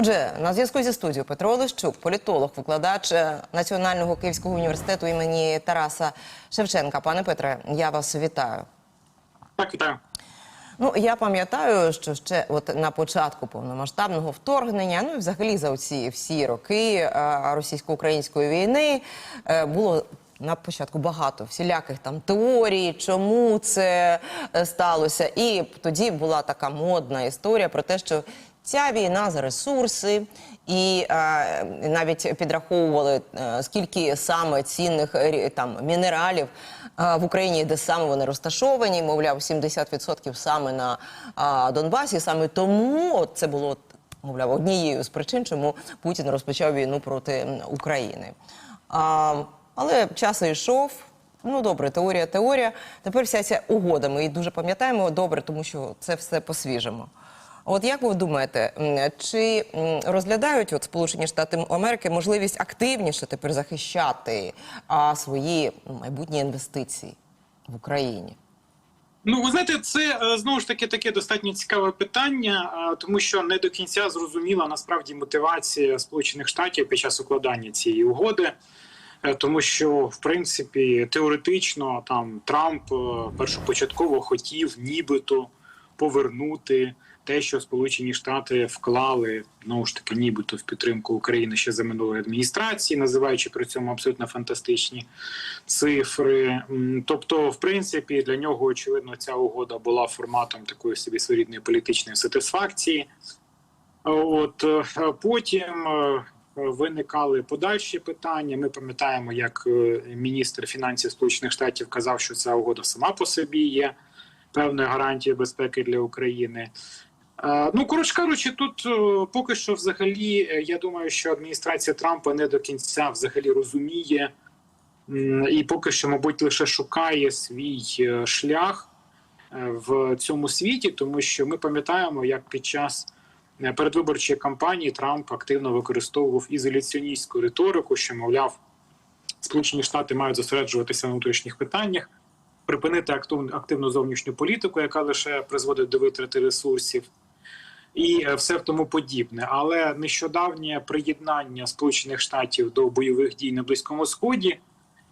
Отже, на зв'язку зі студією Петро Олещук, політолог, викладач е, Національного київського університету імені Тараса Шевченка. Пане Петре, я вас вітаю. Так, вітаю. Ну я пам'ятаю, що ще от на початку повномасштабного вторгнення, ну і взагалі за оці всі роки е, російсько-української війни е, було. На початку багато всіляких там теорій, чому це сталося. І тоді була така модна історія про те, що ця війна за ресурси, і е, навіть підраховували, е, скільки саме цінних е, там мінералів е, в Україні, де саме вони розташовані, мовляв, 70% саме на е, Донбасі. Саме тому от це було мовляв однією з причин, чому Путін розпочав війну проти України. А, але час йшов. Ну добре, теорія, теорія. Тепер вся ця угода. Ми її дуже пам'ятаємо добре, тому що це все по-свіжому. От як ви думаєте, чи розглядають от Сполучені Штати Америки можливість активніше тепер захищати а, свої майбутні інвестиції в Україні? Ну, ви знаєте, це е, знову ж таки таке достатньо цікаве питання, тому що не до кінця зрозуміла насправді мотивація Сполучених Штатів під час укладання цієї угоди. Е, Тому що, в принципі, теоретично там Трамп е, першопочатково хотів нібито повернути те, що Сполучені Штати вклали знову ж таки, нібито в підтримку України ще за минулої адміністрації, називаючи при цьому абсолютно фантастичні цифри. Тобто, в принципі, для нього очевидно ця угода була форматом такої собі своєрідної політичної сатисфакції. От е, потім е, виникали подальші питання. Ми пам'ятаємо, як е, міністр фінансів Сполучених Штатів казав, що ця угода сама по собі є певною гарантією безпеки для України. Е, Ну, коротше кажучи, тут е, поки що, взагалі, е, я думаю, що адміністрація Трампа не до кінця взагалі розуміє і поки що, мабуть, лише шукає свій шлях в цьому світі, тому що ми пам'ятаємо, як під час передвиборчої кампанії Трамп активно використовував ізоляціоністську риторику, що мовляв, Сполучені Штати мають зосереджуватися на внутрішніх питаннях, припинити активну зовнішню політику, яка лише призводить до витрати ресурсів. І е, все в тому подібне, але нещодавнє приєднання Сполучених Штатів до бойових дій на Близькому Сході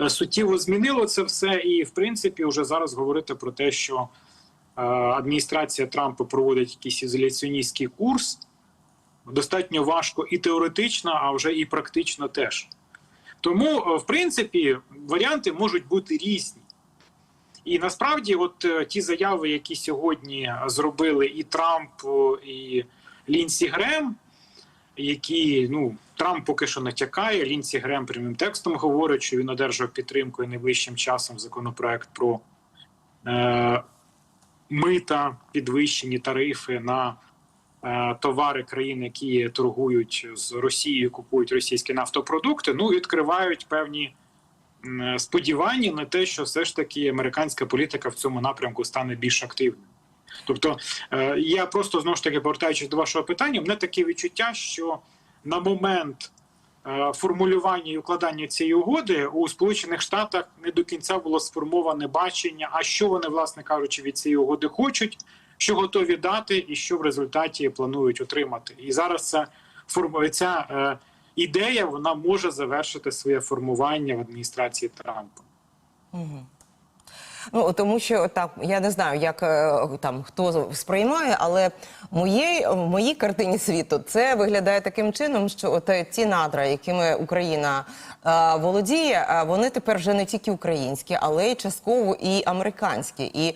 е, суттєво змінило це все, і в принципі, вже зараз говорити про те, що е, адміністрація Трампа проводить якийсь ізоляціоністський курс, достатньо важко і теоретично, а вже і практично теж. Тому, в принципі, варіанти можуть бути різні. І насправді, от е, ті заяви, які сьогодні зробили і Трамп, і Лінсі Грем, які ну Трамп поки що натякає. Лінсі Грем прямим текстом говорить, що він одержав підтримку і найближчим часом законопроект про е, мита, підвищені тарифи на е, товари країн, які торгують з Росією, купують російські нафтопродукти. Ну відкривають певні сподівання на те, що все ж таки американська політика в цьому напрямку стане більш активною. Тобто, е, я просто знову ж таки повертаючись до вашого питання, мене таке відчуття, що на момент е, формулювання і укладання цієї угоди у Сполучених Штатах не до кінця було сформоване бачення, а що вони, власне кажучи, від цієї угоди хочуть, що готові дати, і що в результаті планують отримати. І зараз ця форму- ця е, ідея вона може завершити своє формування в адміністрації Трампа. Ну тому що так я не знаю, як е, там хто сприймає, але моєї в моїй картині світу це виглядає таким чином, що от е, ті надра, якими Україна е, володіє, е, вони тепер вже не тільки українські, але й частково і американські. І е,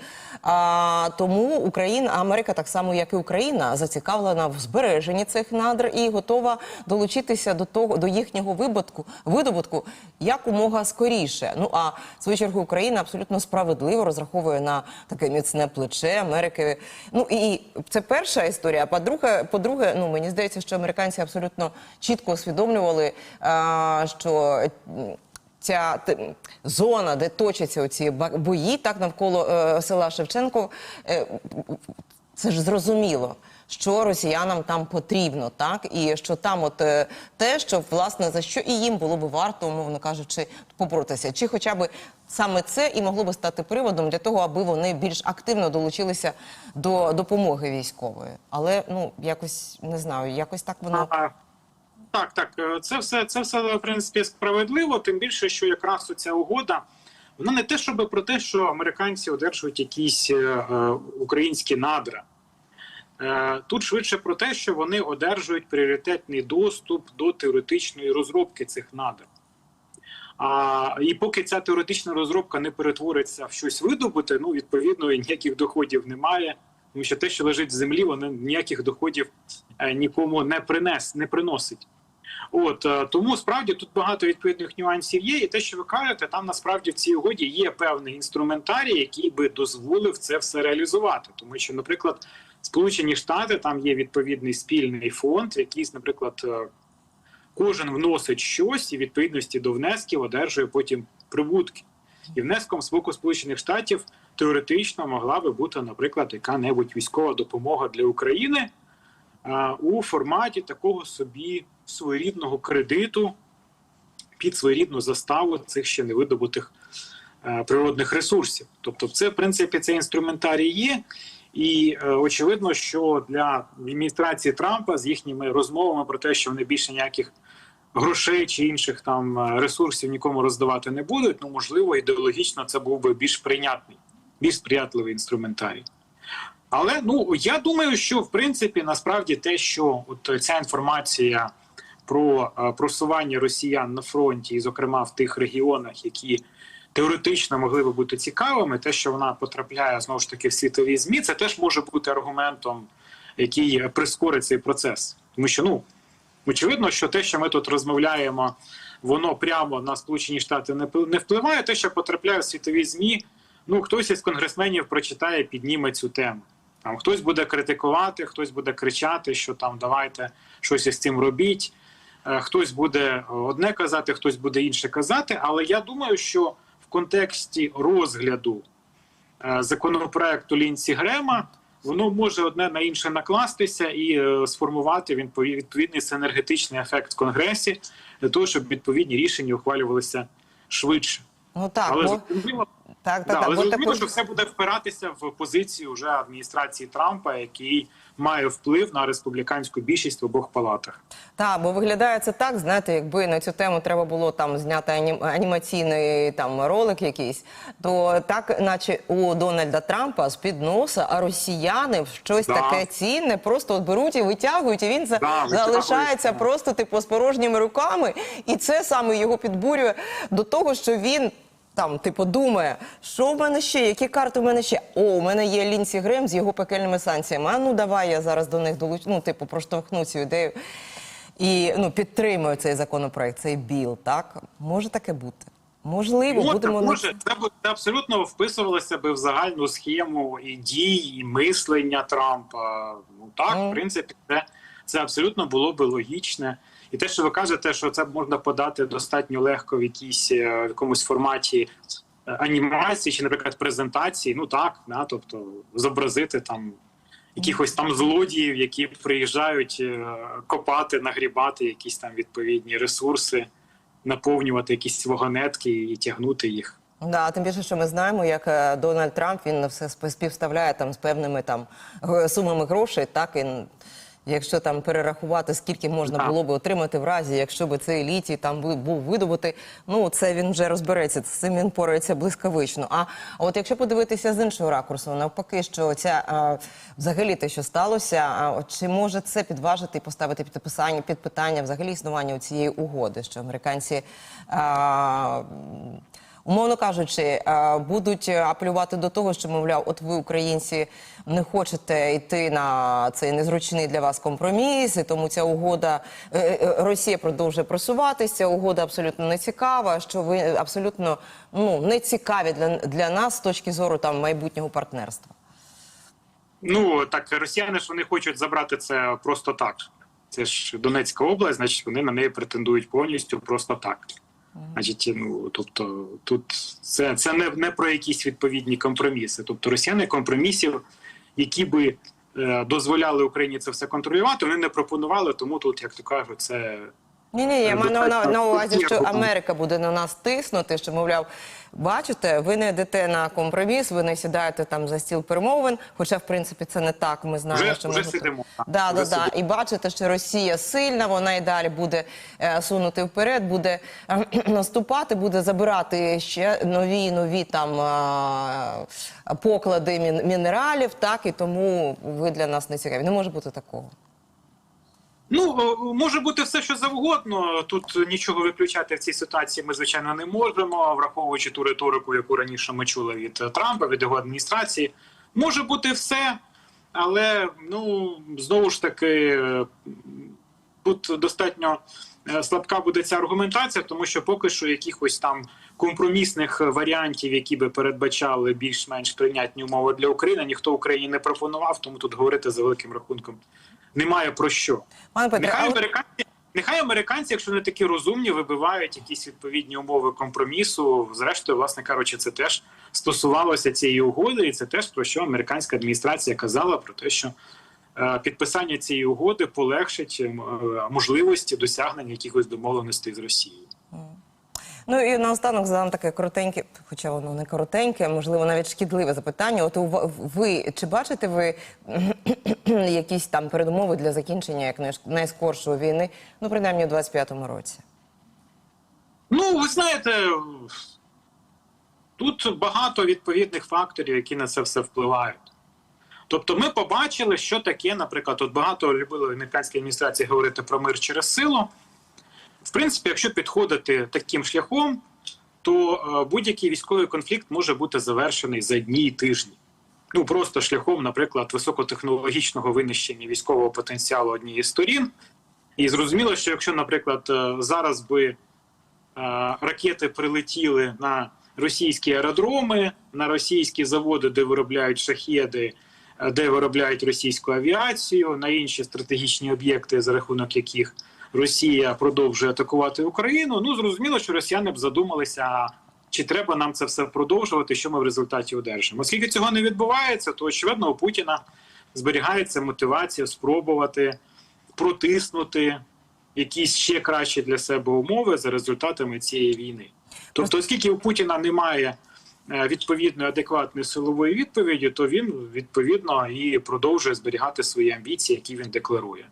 тому Україна, Америка, так само як і Україна, зацікавлена в збереженні цих надр і готова долучитися до того до їхнього вибутку видобутку якомога скоріше. Ну а в свою чергу Україна абсолютно справедливо розраховує на таке міцне плече Америки. Ну і це перша історія. А по-друге, по-друге, ну мені здається, що американці абсолютно чітко усвідомлювали, що. Ця зона, де точаться оці бої, так навколо е, села Шевченко, е, це ж зрозуміло, що росіянам там потрібно, так і що там, от е, те, що власне за що і їм було би варто, умовно кажучи, поборотися, чи хоча б саме це і могло би стати приводом для того, аби вони більш активно долучилися до допомоги військової. Але ну якось не знаю, якось так воно. Так, так, е, це все, це все в принципі справедливо. Тим більше, що якраз ця угода вона не те, щоб про те, що американці одержують якісь е, е, українські надра. Е, Тут швидше про те, що вони одержують пріоритетний доступ до теоретичної розробки цих надр. А, і поки ця теоретична розробка не перетвориться в щось видобуте, ну відповідно ніяких доходів немає. Тому що те, що лежить в землі, воно ніяких доходів е, нікому не принес, не приносить. От е, тому справді тут багато відповідних нюансів є, і те, що ви кажете, там насправді в цій угоді є певний інструментарій, який би дозволив це все реалізувати. Тому що, наприклад, Сполучені Штати там є відповідний спільний фонд, який, наприклад, е, кожен вносить щось і відповідності до внесків одержує потім прибутки. І внеском з боку Сполучених Штатів теоретично могла би бути, наприклад, яка-небудь військова допомога для України у форматі такого собі своєрідного кредиту під своєрідну заставу цих ще невидобутих природних ресурсів. Тобто, це в принципі цей інструментарій є. І е, очевидно, що для адміністрації Трампа з їхніми розмовами про те, що вони більше ніяких грошей чи інших там е, ресурсів нікому роздавати не будуть, ну можливо, ідеологічно це був би більш прийнятний, більш сприятливий інструментарій. Але ну я думаю, що в принципі насправді те, що от ця інформація про е, просування росіян на фронті, і, зокрема в тих регіонах, які теоретично могли би бути цікавими, те, що вона потрапляє знову ж таки в світові змі, це теж може бути аргументом, який прискорить цей процес, тому що ну очевидно, що те, що ми тут розмовляємо, воно прямо на Сполучені Штати не впливає. Те, що потрапляє в світові змі, ну хтось із конгресменів прочитає, підніме цю тему. Там хтось буде критикувати, хтось буде кричати, що там давайте щось із цим робіть. Е, Хтось буде одне казати, хтось буде інше казати. Але я думаю, що в контексті розгляду е, законопроекту Лінсі Грема воно може одне на інше накластися і е, сформувати відпові- відповідний синергетичний ефект в конгресі для того, щоб відповідні рішення ухвалювалися швидше. Ну так, але бо, так, так, да, так. але зрозуміло, також- що все буде впиратися в позицію вже адміністрації Трампа, який має вплив на республіканську більшість в обох палатах. Так, бо виглядає це так, знаєте, якби на цю тему треба було там зняти анім... анімаційний там ролик якийсь, то так, наче у Дональда Трампа з-під носа, а росіяни щось Да. таке цінне просто от беруть і витягують, і він за... Да, залишається просто типу з порожніми руками, і це саме його підбурює до того, що він. Там, типу, думає, що в мене ще, які карти в мене ще? О, у мене є Лінсі Грем з його пекельними санкціями. А ну давай я зараз до них долучу. Ну, типу, проштовхну цю ідею і ну, підтримую цей законопроект, цей біл. Так може таке бути? Можливо, Ну, будемо так, може, це, б- це абсолютно вписувалося би в загальну схему і дій, і мислення Трампа. Ну так, Ну. в принципі, це, це абсолютно було би логічне. І те, що ви кажете, що це можна подати достатньо легко в якійсь е, в якомусь форматі е, анімації чи, наприклад, презентації. Ну так, да, тобто зобразити там якихось там злодіїв, які приїжджають е, копати, нагрібати якісь там відповідні ресурси, наповнювати якісь вагонетки і тягнути їх. Да, тим більше, що ми знаємо, як Дональд Трамп він все співставляє там з певними там сумами грошей, так і якщо там перерахувати, скільки можна було би отримати в разі, якщо би цей літій там був видобутий, ну це він вже розбереться. З цим він порається блискавично. А от якщо подивитися з іншого ракурсу, навпаки, що ця а, взагалі те, що сталося, а, чи може це підважити і поставити під питання, під питання взагалі існування цієї угоди, що американці. А, Умовно кажучи, е, будуть апелювати до того, що мовляв, от ви, українці, не хочете йти на цей незручний для вас компроміс, і тому ця угода е, е, Росія продовжує просуватися. Угода абсолютно не цікава. Що ви абсолютно ну не цікаві для, для нас з точки зору там майбутнього партнерства. Ну так росіяни ж вони хочуть забрати це просто так. Це ж Донецька область, значить вони на неї претендують повністю просто так. Значить, ну тобто, тут це, це не, не про якісь відповідні компроміси. Тобто росіяни компромісів, які би е, дозволяли Україні це все контролювати, вони не пропонували. Тому тут, як то кажуть, це Ні, ні, я маю на, на, увазі, що Америка буде на нас тиснути, що мовляв, бачите, ви не йдете на компроміс, ви не сідаєте там за стіл перемовин. Хоча, в принципі, це не так. Ми знаємо, Вже- що вже ми сидимо, Да, да, да. І бачите, що Росія сильна, вона і далі буде е, сунути вперед, буде е, наступати, буде забирати ще нові нові там е, поклади мін- мінералів. Так і тому ви для нас не цікаві. Не може бути такого. Ну може бути все, що завгодно. Тут нічого виключати в цій ситуації ми звичайно не можемо, враховуючи ту риторику, яку раніше ми чули від Трампа, від його адміністрації. Може бути все, але ну знову ж таки е, тут достатньо е, слабка буде ця аргументація, тому що поки що якихось там компромісних варіантів, які би передбачали більш-менш прийнятні умови для України, ніхто Україні не пропонував, тому тут говорити за великим рахунком немає про що. Петре, Нехай але- американці, нехай американці, якщо вони такі розумні, вибивають якісь відповідні умови компромісу. Зрештою, власне кажучи, це теж стосувалося цієї угоди, і це теж про що американська адміністрація казала про те, що е, підписання цієї угоди полегшить е, можливості досягнення якихось домовленостей з Росією. Ну і наостанок задам таке коротеньке, хоча воно не коротеньке, можливо, навіть шкідливе запитання. От ви чи бачите ви якісь там передумови для закінчення як найскоршої війни, ну принаймні у 25-му році? Ну, ви знаєте, тут багато відповідних факторів, які на це все впливають. Тобто, ми побачили, що таке, наприклад, от багато любили в американській адміністрації говорити про мир через силу. В принципі, якщо підходити таким шляхом, то е, будь-який військовий конфлікт може бути завершений за дні і тижні. Ну просто шляхом, наприклад, високотехнологічного винищення військового потенціалу однієї з сторін. І зрозуміло, що якщо, наприклад, е, зараз би е, ракети прилетіли на російські аеродроми, на російські заводи, де виробляють шахеди, де виробляють російську авіацію, на інші стратегічні об'єкти, за рахунок яких Росія продовжує атакувати Україну. Ну зрозуміло, що росіяни б задумалися. Чи треба нам це все продовжувати? Що ми в результаті одержимо? Оскільки цього не відбувається, то очевидно у Путіна зберігається мотивація спробувати протиснути якісь ще кращі для себе умови за результатами цієї війни. Тобто, оскільки у Путіна немає е, відповідної адекватної силової відповіді, то він відповідно і продовжує зберігати свої амбіції, які він декларує.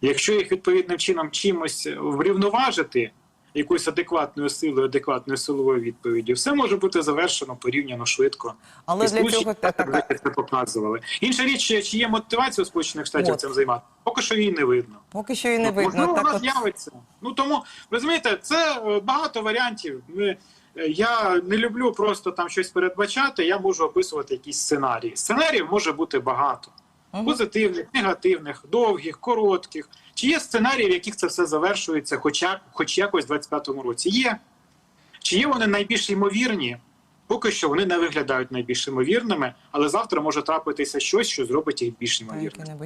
Якщо їх відповідним чином чимось врівноважити, якоюсь адекватною силою, адекватною силовою відповіддю, все може бути завершено порівняно швидко. Але І для цього така- вже це показували. Інша річ, чи- є мотивація у Сполучених Штатів От. цим займати? Поки що її не видно. Поки що і не Ну, видно. Можливо, Так вона от... з'явиться. Ну тому розумієте, це е, багато варіантів. Ми, е, я не люблю просто там щось передбачати. Я можу описувати якісь сценарії. Сценаріїв може бути багато: позитивних, негативних, довгих, коротких. Чи є сценарії, в яких це все завершується, хоча хоч якось в 25-му році? Є. Чи є вони найбільш ймовірні? Поки що вони не виглядають найбільш ймовірними, але завтра може трапитися щось, що зробить їх більш ймовірними.